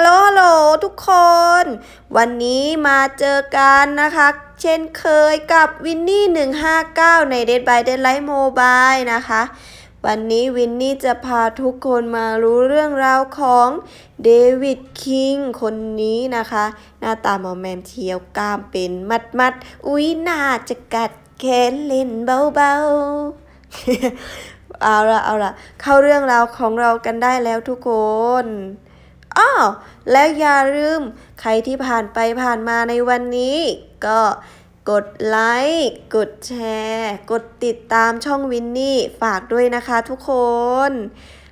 ฮัลโหลฮัลโหลทุกคน วันนี้มาเจอกันนะคะ เช่นเคยกับวินนี่159 ใน Dead by Deadlight Mobile นะคะ วันนี้วินนี่จะพาทุกคนมารู้เรื่องราวของเดวิดคิงคนนี้นะคะ หน้าตาหมอแมมเทียวกล้ามเป็นมัดมัดอุ๊ยน่าจะกัดแขนเล่นเบาๆ เอาละเอาละเข้าเรื่องราวของเรากันได้แล้วทุกคน อ้าวแล้วอย่าลืม ใครที่ผ่านไปผ่านมาในวันนี้ ก็กดไลค์ กดแชร์ กดติดตามช่องวินนี่ฝากด้วยนะคะทุกคน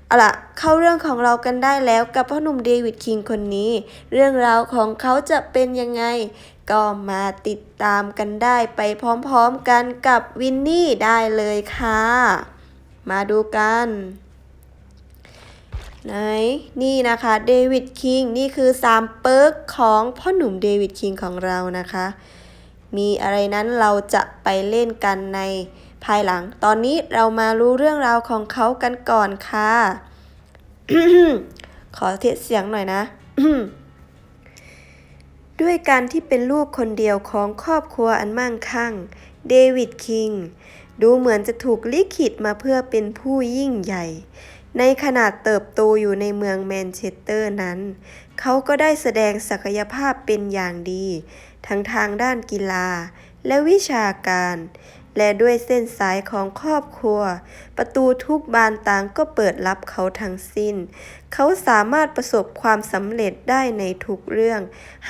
เอาล่ะ เข้าเรื่องของเรากันได้แล้วกับพ่อหนุ่มเดวิดคิงคนนี้ เรื่องราวของเขาจะเป็นยังไง ก็มาติดตามกันได้ไปพร้อมๆกันกับวินนี่ได้เลยค่ะ มาดูกัน ไหนนี่นะคะเดวิดคิงนี่คือ 3 เปิร์กของพ่อหนุ่มเดวิดคิงของเรานะคะ มีอะไรนั้นเราจะไปเล่นกันในภายหลัง ตอนนี้เรามารู้เรื่องราวของเขากันก่อนค่ะ ขอเทสเสียงหน่อยนะ ด้วยการที่เป็นลูกคนเดียวของครอบครัวอันมั่งคั่ง เดวิดคิง ดูเหมือนจะถูกลิขิตมาเพื่อเป็นผู้ยิ่งใหญ่ ในขนาดเติบโตอยู่ในเมืองแมนเชสเตอร์นั้น เขาก็ได้แสดงศักยภาพเป็นอย่างดี ทั้งทางด้านกีฬาและวิชาการ และด้วยเส้นสายของครอบครัว ประตูทุกบานต่างก็เปิดรับเขาทั้งสิ้น เขาสามารถประสบความสำเร็จได้ในทุกเรื่อง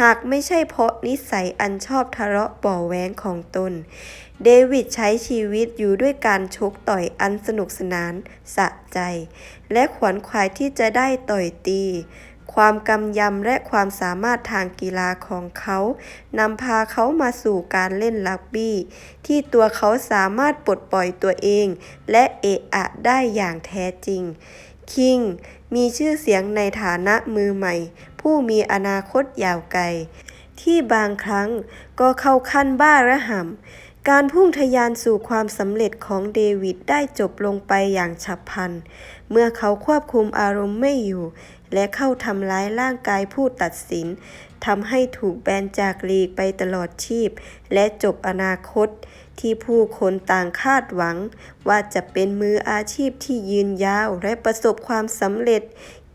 หากไม่ใช่เพราะนิสัยอันชอบทะเลาะเบ่อแว้งของตน เดวิดใช้ชีวิตอยู่ด้วยการชกต่อยอันสนุกสนานสะใจ และขวนขวายที่จะได้ต่อยตี ความกำยำและความสามารถทางกีฬาของเขานำพาเขามาสู่การเล่นรักบี้ ที่ตัวเขาสามารถปลดปล่อยตัวเอง และเอะอะได้อย่างแท้จริง คิงมีชื่อเสียงในฐานะมือใหม่ ผู้มีอนาคตยาวไกล ที่บางครั้งก็เข้าขั้นบ้าระห่ำ การพุ่งทะยานสู่ความสำเร็จของเดวิดได้จบลงไปอย่างฉับพลัน เมื่อเขาควบคุมอารมณ์ไม่อยู่ และเข้าทำร้ายร่างกายผู้ตัดสินทำให้ถูกแบนจากลีกไปตลอดชีพ และจบอนาคต ที่ผู้คนต่างคาดหวัง ว่าจะเป็นมืออาชีพที่ยืนยาวและประสบความสำเร็จ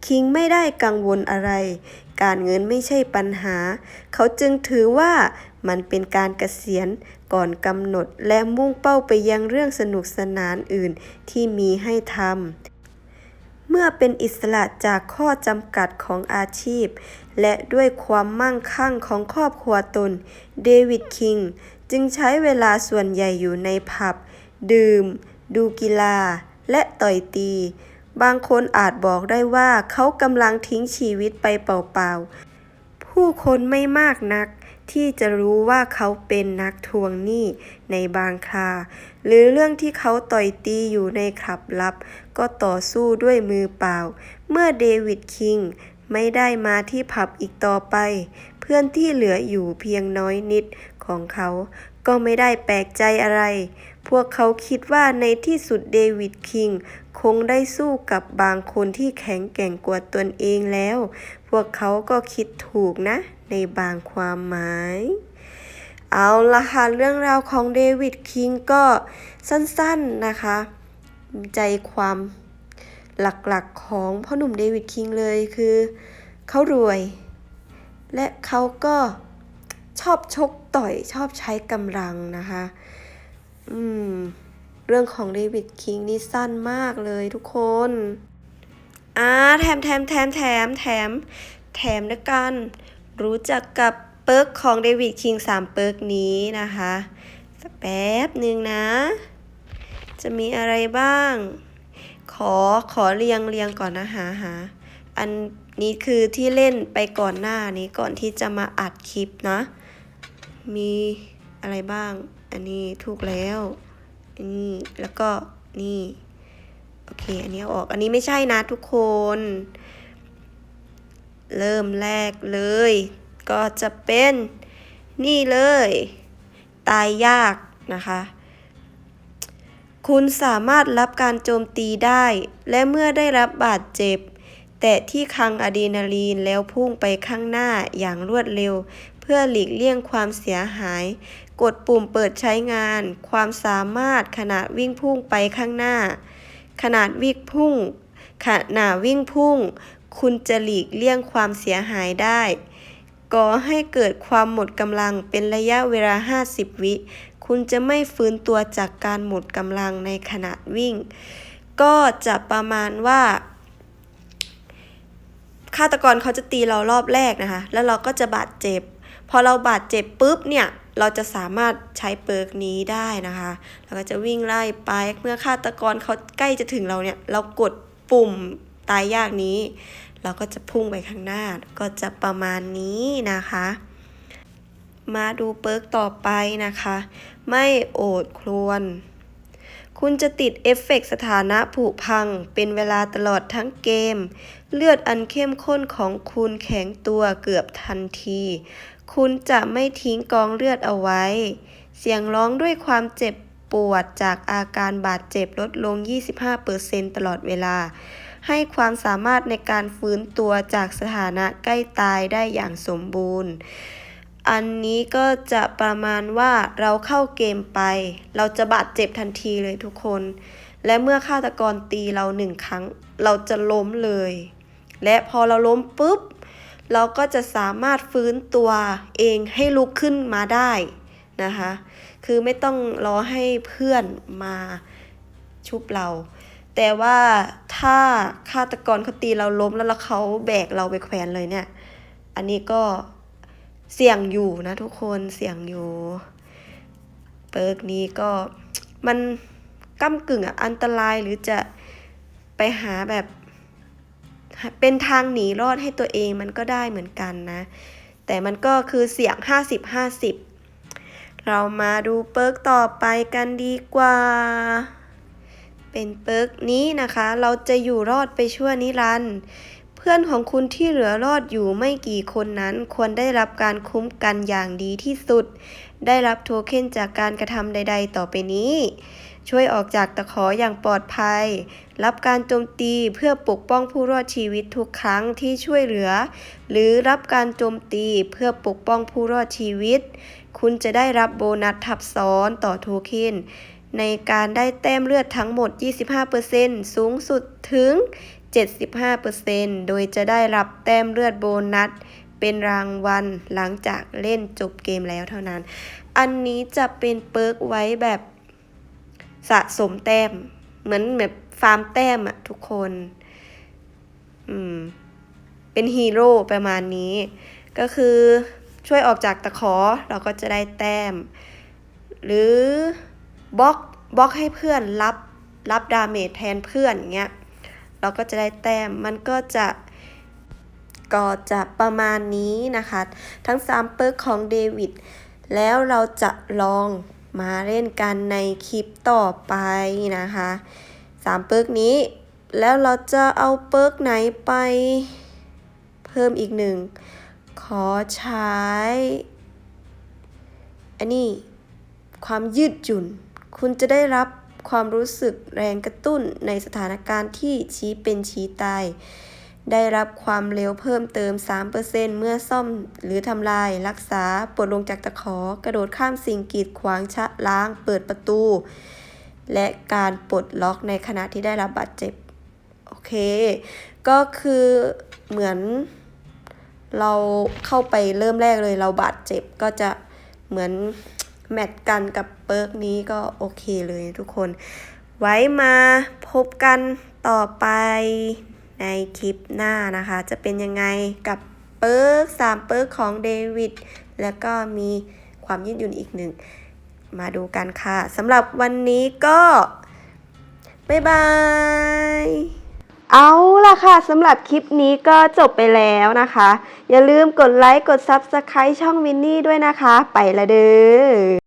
คิงไม่ได้กังวลอะไร การเงินไม่ใช่ปัญหา เขาจึงถือว่า มันเป็นการเกษียณก่อนกำหนดและมุ่งเป้าไปยังเรื่องสนุกสนานอื่นที่มีให้ทำ เมื่อเป็นอิสระจากข้อจำกัดของอาชีพ และด้วยความมั่งคั่งของครอบครัวตน เดวิดคิงจึงใช้เวลาส่วนใหญ่อยู่ในผับ ดื่ม ดูกีฬา และต่อยตี บางคนอาจบอกได้ว่าเขากำลังทิ้งชีวิตไปเปล่าๆ ผู้คนไม่มากนัก ที่จะรู้ว่าเขาเป็นนักทวงหนี้ในบางคราหรือเรื่องที่เขาต่อยตีอยู่ในคลับลับ ก็ต่อสู้ด้วยมือเปล่า เมื่อเดวิดคิงไม่ได้มาที่ผับอีกต่อไป เพื่อนที่เหลืออยู่เพียงน้อยนิดของเขา ก็ไม่ได้แปลกใจอะไร พวกเขาคิดว่าในที่สุดเดวิดคิงคงได้สู้กับบางคนที่แข็งแกร่งกว่าตนเองแล้ว พวกเขาก็คิดถูกนะ ในบางความหมาย เอาละค่ะ เรื่องราวของเดวิดคิงก็สั้นๆนะคะ ใจความหลักๆของพ่อหนุ่มเดวิดคิงเลยคือเขารวย และเขาก็ชอบชกต่อยชอบใช้กำลังนะคะ อืม เรื่องของเดวิดคิงนี่สั้นมากเลยทุกคน อ่า แถมแถมแถมแถมแถมแถมด้วยกัน รู้จักกับเปิร์กของเดวิดคิงสามเปิร์กนี้นะคะสักแป๊บหนึ่งนะ จะมีอะไรบ้าง ขอขอเรียงเรียงก่อนนะหาหาอันนี้คือที่เล่นไปก่อนหน้านี้ก่อนที่จะมาอัดคลิปนะ มีอะไรบ้าง อันนี้ถูกแล้วอันนี้แล้วก็นี่ โอเค อันนี้ออก อันนี้ไม่ใช่นะทุกคน เริ่มแรกเลย ก็จะเป็นนี่เลย ตายยากนะคะ คุณสามารถรับการโจมตีได้ และเมื่อได้รับบาดเจ็บ แต่ที่คังอะดรีนาลีนแล้วพุ่งไปข้างหน้าอย่างรวดเร็ว เพื่อหลีกเลี่ยงความเสียหาย กดปุ่มเปิดใช้งาน ความสามารถขณะวิ่งพุ่งไปข้างหน้า ขนาดวิ่งพุ่งขณะวิ่งพุ่ง คุณจะหลีกเลี่ยงความเสียหายได้ก่อให้เกิดความหมดกำลังเป็นระยะเวลา 50 วิ คุณจะไม่ฟื้นตัวจากการหมดกำลังในขณะวิ่ง ก็จะประมาณว่าฆาตกรเขาจะตีเรารอบแรกนะคะ แล้วเราก็จะบาดเจ็บ พอเราบาดเจ็บปุ๊บเนี่ย เราจะสามารถใช้เปิร์กนี้ได้นะคะ เราก็จะวิ่งไล่ไป เมื่อฆาตกรเขาใกล้จะถึงเราเนี่ย เรากดปุ่ม ตายยากนี้ เราก็จะพุ่งไปข้างหน้าก็จะประมาณนี้นะคะ มาดูเปิร์กต่อไปนะคะ ไม่โอดครวน คุณจะติดเอฟเฟกต์สถานะผุพัง เป็นเวลาตลอดทั้งเกม เลือดอันเข้มข้นของคุณแข็งตัวเกือบทันที คุณจะไม่ทิ้งกองเลือดเอาไว้ เสียงร้องด้วยความเจ็บปวดจากอาการบาดเจ็บลดลง 25%ตลอดเวลา ให้ความสามารถในการฟื้นตัวจากสถานะใกล้ตายได้อย่างสมบูรณ์ อันนี้ก็จะประมาณว่าเราเข้าเกมไป เราจะบาดเจ็บทันทีเลยทุกคน และเมื่อฆาตกรตีเราหนึ่งครั้ง เราจะล้มเลย และพอเราล้มปุ๊บ เราก็จะสามารถฟื้นตัวเองให้ลุกขึ้นมาได้นะคะ คือไม่ต้องรอให้เพื่อนมาชุบเรา แต่ว่าถ้าฆาตกรเขาตีเราล้มแล้วเขาแบกเราไปแขวนเลยเนี่ย อันนี้ก็เสี่ยงอยู่นะทุกคนเสี่ยงอยู่ เปิร์กนี้ก็มันก้ากึ่งอะอันตรายหรือจะไปหาแบบ เป็นทางหนีรอดให้ตัวเองมันก็ได้เหมือนกันนะ แต่มันก็คือเสี่ยง 50-50 เรามาดูเปิร์กต่อไปกันดีกว่า เป็นเปิร์กนี้นะคะ เราจะอยู่รอดไปชั่วนิรันดร์เพื่อนของคุณที่เหลือรอดอยู่ไม่กี่คนนั้น ควรได้รับการคุ้มกันอย่างดีที่สุด ได้รับโทเค็นจากการกระทำใด ๆ ต่อไปนี้ ช่วยออกจากตะขออย่างปลอดภัย รับการโจมตีเพื่อปกป้องผู้รอดชีวิตทุกครั้งที่ช่วยเหลือ หรือรับการโจมตีเพื่อปกป้องผู้รอดชีวิต คุณจะได้รับโบนัสทับซ้อนต่อโทเค็น ในการได้แต้มเลือดทั้งหมด 25%สูงสุดถึง 75%โดยจะได้รับแต้มเลือดโบนัส เป็นรางวัลหลังจากเล่นจบเกมแล้วเท่านั้น อันนี้จะเป็นเปิร์กไว้แบบสะสมแต้ม เหมือนแบบฟาร์มแต้มอะทุกคน อืม เป็นฮีโร่ประมาณนี้ ก็คือช่วยออกจากตะขอเราก็จะได้แต้ม หรือ บล็อกบล็อกให้เพื่อนรับรับดาเมจแทนเพื่อนอย่างเงี้ยเราก็จะได้แต้มมันก็จะก็จะประมาณนี้นะคะ ทั้ง 3 เปิร์กของเดวิดแล้วเราจะลองมาเล่นกันในคลิปต่อไปนะคะ 3 เปิร์กนี้ แล้วเราจะเอาเปิร์กไหนไปเพิ่มอีกหนึ่ง ขอใช้ อันนี้ความยืดหยุ่น คุณจะได้รับความรู้สึกแรงกระตุ้นในสถานการณ์ที่ชี้เป็นชี้ตาย ได้รับความเร็วเพิ่มเติม 3%เมื่อซ่อมหรือทำลาย รักษาปลดลงจากตะขอ กระโดดข้ามสิ่งกีดขวางชะล้าง เปิดประตู และการปลดล็อกในขณะที่ได้รับบาดเจ็บ โอเค ก็คือเหมือนเราเข้าไปเริ่มแรกเลยเราบาดเจ็บก็จะเหมือน แมทกันกับเปิร์กนี้ก็โอเคเลยทุกคน ไว้มาพบกันต่อไปในคลิปหน้านะคะ จะเป็นยังไงกับเปิร์กสามเปิร์กของเดวิดแล้วก็มีความยืดหยุ่นอีกหนึ่ง มาดูกันค่ะสำหรับวันนี้ก็บ๊ายบายเอาล่ะค่ะสำหรับคลิปนี้ก็จบไปแล้วนะคะ อย่าลืมกดไลค์ กด Subscribe ช่องวินนี่ด้วยนะคะ ไปละเด้อ